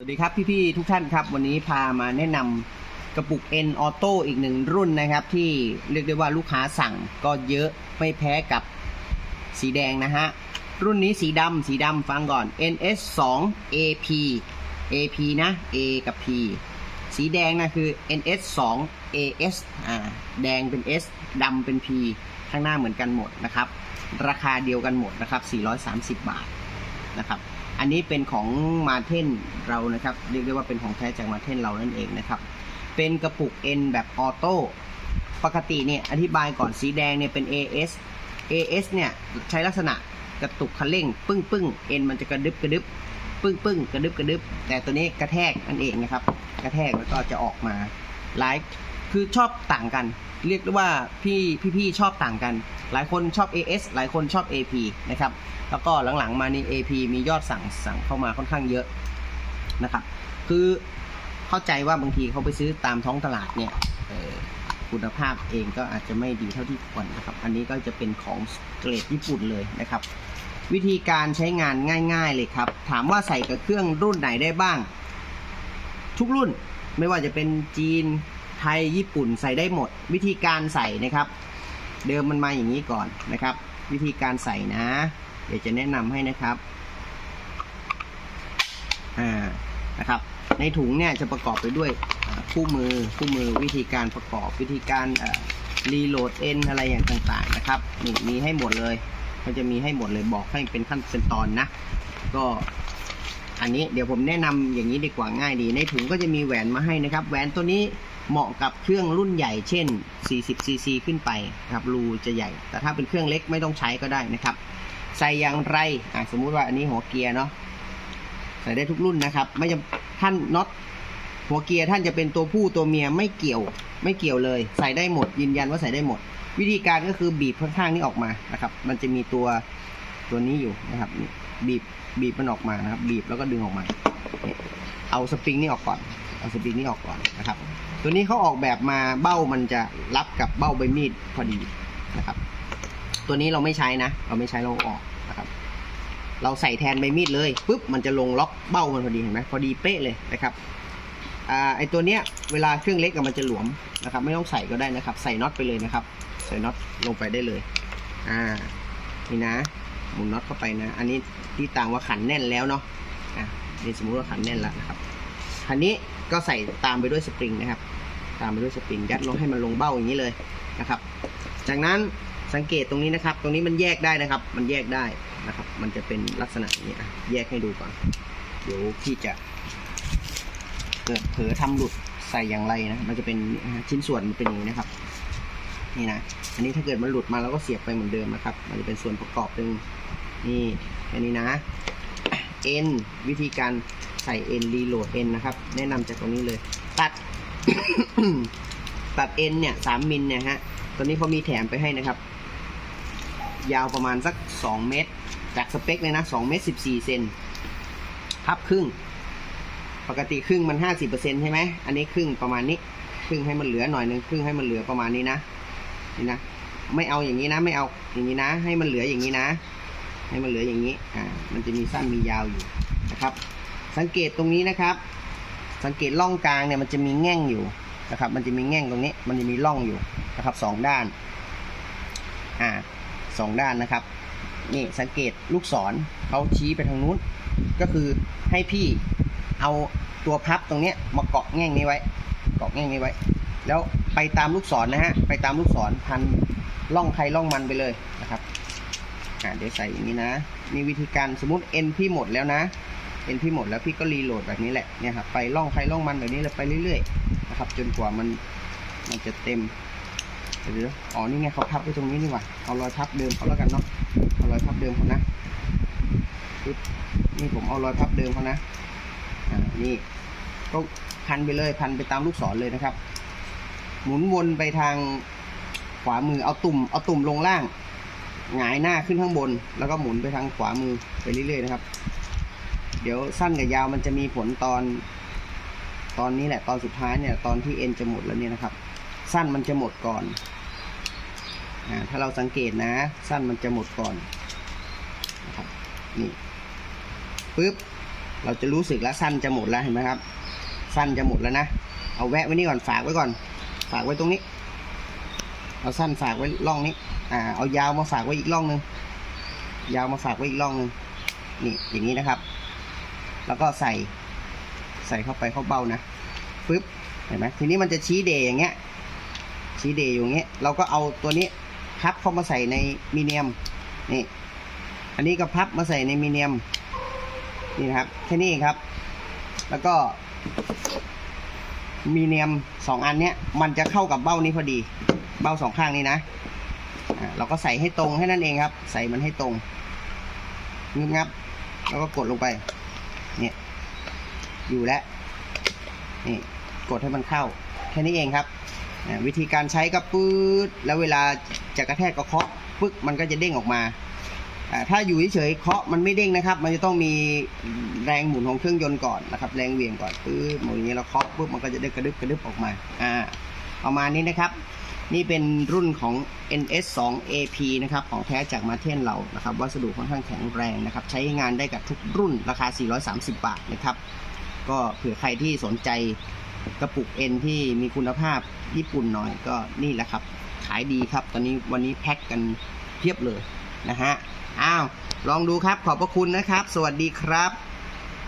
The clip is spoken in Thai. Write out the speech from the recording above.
สวัสดีครับ พี่ ๆ ทุกท่านครับ วันนี้พามาแนะนำกระปุก N Auto อีกหนึ่งรุ่นนะครับ ที่เรียกได้ว่าลูกค้าสั่งก็เยอะไม่แพ้กับสีแดงนะฮะ รุ่นนี้สีดำสีดำฟังก่อน NS 2 AP AP นะ A กับ P สีแดงนะคือ NS 2 AS อ่าแดงเป็น S ดำเป็น P ข้างหน้าเหมือนกันหมดนะครับ ราคาเดียวกันหมดนะครับ 430 บาทนะครับ อันนี้เป็นของมาเทนเรานะครับ เรียกได้ว่าเป็นของแท้จากมาเทนเรานั่นเองนะครับ เป็นกระปุก N แบบออโต้ปกติเนี่ยอธิบายก่อนสีแดงเนี่ยเป็น AS AS เนี่ยใช้ลักษณะกระตุกคันเร่ง ปึ้งปึ้ง N มันจะกระดึบกระดึบปึ้งปึ้งกระดึบกระดึบแต่ตัวนี้กระแทกนั่นเองนะครับ กระแทกแล้วก็จะออกมาไลฟ์คือชอบต่างกัน เรียกได้ว่าพี่พี่ๆชอบต่างกัน หลายคนชอบ AS หลายคนชอบ AP นะครับ แล้วก็หลังๆมานี่ AP มียอดสั่งสั่งเข้ามาค่อนข้างเยอะนะครับ คือเข้าใจว่าบางทีเขาไปซื้อตามท้องตลาดเนี่ยคุณภาพเองก็อาจจะไม่ดีเท่าที่ควรนะครับ อันนี้ก็จะเป็นของเกรดญี่ปุ่นเลยนะครับ วิธีการใช้งานง่าย ๆ เลยครับ ถามว่าใส่กับเครื่องรุ่นไหนได้บ้าง ทุกรุ่นไม่ว่าจะเป็นจีนไทยญี่ปุ่นใส่ได้หมด วิธีการใส่นะครับ เดิมมันมาอย่างนี้ก่อนนะครับ วิธีการใส่นะ เดี๋ยวจะแนะนำให้นะครับ อ่า นะครับ ในถุงเนี่ยจะประกอบไปด้วยคู่มือคู่มือวิธีการประกอบวิธีการรีโหลดเอ็นอะไรอย่างต่างๆนะครับนี่มีให้หมดเลยเขาจะมีให้หมดเลยบอกให้เป็นขั้นเป็นตอนนะ ก็อันนี้เดี๋ยวผมแนะนำอย่างนี้ดีกว่าง่ายดี ในถุงก็จะมีแหวนมาให้นะครับ แหวนตัวนี้ เหมาะกับเครื่องรุ่นใหญ่เช่น 40 cc ขึ้นไปนะครับรูจะใหญ่ แต่ถ้าเป็นเครื่องเล็กไม่ต้องใช้ก็ได้นะครับ ใส่อย่างไรอะสมมุติว่าอันนี้หัวเกียร์เนาะใส่ได้ทุกรุ่นนะครับ ไม่จำท่านน็อตหัวเกียร์ท่านจะเป็นตัวผู้ตัวเมียไม่เกี่ยว ไม่เกี่ยวเลย ใส่ได้หมดยืนยันว่าใส่ได้หมด วิธีการก็คือบีบข้างๆนี้ออกมานะครับ มันจะมีตัวตัวนี้อยู่นะครับบีบบีบมันออกมานะครับ บีบแล้วก็ดึงออกมา เอาสปริงนี่ออกก่อน เอาสปริงนี่ออกก่อนนะครับ ตัวนี้เขาออกแบบมาเบ้ามันจะรับกับเบ้าใบมีดพอดีนะครับ ตัวนี้เราไม่ใช้นะ เราไม่ใช้เราออกนะครับ เราใส่แทนใบมีดเลยปุ๊บมันจะลงล็อกเบ้ามันพอดีเห็นไหมพอดีเป๊ะเลยนะครับอ่าไอตัวเนี้ยเวลาเครื่องเล็กมันจะหลวมนะครับ ไม่ต้องใส่ก็ได้นะครับ ใส่น็อตไปเลยนะครับ ใส่น็อตลงไปได้เลยอ่านี่นะหมุนน็อตเข้าไปนะ อันนี้ที่ต่างว่าขันแน่นแล้วเนาะอะนี่สมมุติว่าขันแน่นแล้วนะครับ คันนี้ก็ใส่ตามไปด้วยสปริงนะครับ ตามไปด้วยสปริงยัดลงให้มันลงเบ้าอย่างนี้เลยนะครับ จากนั้นสังเกตตรงนี้นะครับ ตรงนี้มันแยกได้นะครับ มันแยกได้นะครับ มันจะเป็นลักษณะนี้แยกให้ดูก่อน เดี๋ยวพี่จะเกิดเผลอทำหลุดใส่อย่างไรนะ มันจะเป็นชิ้นส่วนมันเป็นอย่างนี้นะครับนี่นะ อันนี้ถ้าเกิดมันหลุดมาเราก็เสียบไปเหมือนเดิมนะครับ มันจะเป็นส่วนประกอบหนึ่งนี่อันนี้นะ N วิธีการ ส่ N reload N นะครับ แนะนำจากตรงนี้เลย ตัด ตัด N เนี่ยสามมิลเนี่ยฮะตัวนี้เขามีแถมไปให้นะครับ ยาวประมาณสัก 2 เมตร จากสเปคเลยนะ2เมตร14เซนพับครึ่ง ปกติครึ่งมัน 50%ใช่ไหมอันนี้ครึ่งประมาณนี้ ครึ่งให้มันเหลือหน่อยหนึงครึ่งให้มันเหลือประมาณนี้นะนี่นะไม่เอาอย่างนี้นะ ไม่เอาอย่างนี้นะ ให้มันเหลืออย่างนี้นะ ให้มันเหลืออย่างนี้อ่ามันจะมีสั้นมียาวอยู่นะครับ สังเกตตรงนี้นะครับ สังเกตร่องกลางเนี่ยมันจะมีแง่งอยู่นะครับ มันจะมีแง่งตรงนี้ มันจะมีร่องอยู่นะครับสองด้าน อ่าสองด้านนะครับ นี่สังเกตลูกศรเขาชี้ไปทางนู้น ก็คือให้พี่เอาตัวพับตรงเนี้ยมาเกาะแง่งนี้ไว้ เกาะแง่งนี้ไว้ แล้วไปตามลูกศรนะฮะ ไปตามลูกศรพันล่องใครล่องมันไปเลยนะครับ อ่าเดี๋ยวใส่อย่างนี้นะ มีวิธีการสมมติ N พี่หมดแล้วนะ N พี่หมดแล้วพี่ก็รีโหลดแบบนี้แหละเนี่ยครับไปล่องใครล่องมันแบบนี้เลยไปเรื่อยๆนะครับ จนกว่ามันมันจะเต็มเดี๋ยวอ๋อนี่ไงเขาพับไว้ตรงนี้นี่หว่าเอารอยพับเดิมเขาแล้วกันเนาะเอารอยพับเดิมเขานะปึ๊บนี่ผมเอารอยพับเดิมเขานะอ่านี่ก็พันไปเลยพันไปตามลูกศรเลยนะครับ หมุนวนไปทางขวามือเอาตุ่มเอาตุ่มลงล่างหงายหน้าขึ้นข้างบน แล้วก็หมุนไปทางขวามือไปเรื่อยๆนะครับ เดี๋ยวสั้นกับยาวมันจะมีผลตอน ตอนนี้แหละตอนสุดท้ายเนี่ย ตอนที่เอ็นจะหมดแล้วเนี่ยนะครับ สั้นมันจะหมดก่อนอถ้าเราสังเกตนะ สั้นมันจะหมดก่อนนะครับนี่ปึ๊บเราจะรู้สึกแล้วสั้นจะหมดแล้วเห็นไหมครับ สั้นจะหมดแล้วนะเอาแวะไว้นี่ก่อนฝากไว้ก่อน ฝากไว้ตรงนี้ เอาสั้นฝากไว้ร่องนี้อ่าเอายาวมาฝากไว้อีกร่องหนึ่งยาวมาฝากไว้อีกร่องหนึ่งนี่อย่างนี้นะครับ แล้วก็ใส่ใส่เข้าไปเข้าเบ้านะปึ๊บเห็นไหมทีนี้มันจะชี้เดย์อย่างเงี้ย ชี้เดย์อยู่างเงี้ยเราก็เอาตัวนี้พับเข้ามาใส่ในมีเนียมนี่ อันนี้ก็พับมาใส่ในมีเนียมนี่นะครับแค่นี้เองครับ แล้วก็มีเนียมสองอันเนี้ยมันจะเข้ากับเบ้านี้พอดี เบ้าสองข้างนี้นะเราก็ใส่ให้ตรงให้นั่นเองครับ ใส่มันให้ตรงงึบงับ แล้วก็กดลงไป เนี่ย อยู่แล้ว นี่ กดให้มันเข้า แค่นี้เองครับ วิธีการใช้ก็ปื๊ด แล้วเวลาจะกระแทกก็เคาะปึ๊ก มันก็จะเด้งออกมา ถ้าอยู่เฉยๆเคาะมันไม่เด้งนะครับ มันจะต้องมีแรงหมุนของเครื่องยนต์ก่อนนะครับ แรงเวียงก่อนปื๊ดหมุนอย่างนี้แล้วเคาะปุ๊บ มันก็จะได้กระดึบกระดึบออกมา อ่า ประมาณนี้นะครับ นี่เป็นรุ่นของ NS 2 AP นะครับของแท้จากมาเทนเรานะครับวัสดุค่อนข้างแข็งแรงนะครับ ใช้งานได้กับทุกรุ่นราคา 430 บาทนะครับ ก็เผื่อใครที่สนใจกระปุกเอ็นที่มีคุณภาพญี่ปุ่นหน่อยก็นี่แหละครับ ขายดีครับ ตอนนี้วันนี้แพ็คกันเพียบเลยนะฮะอ้าวลองดูครับขอบพระคุณนะครับ สวัสดีครับ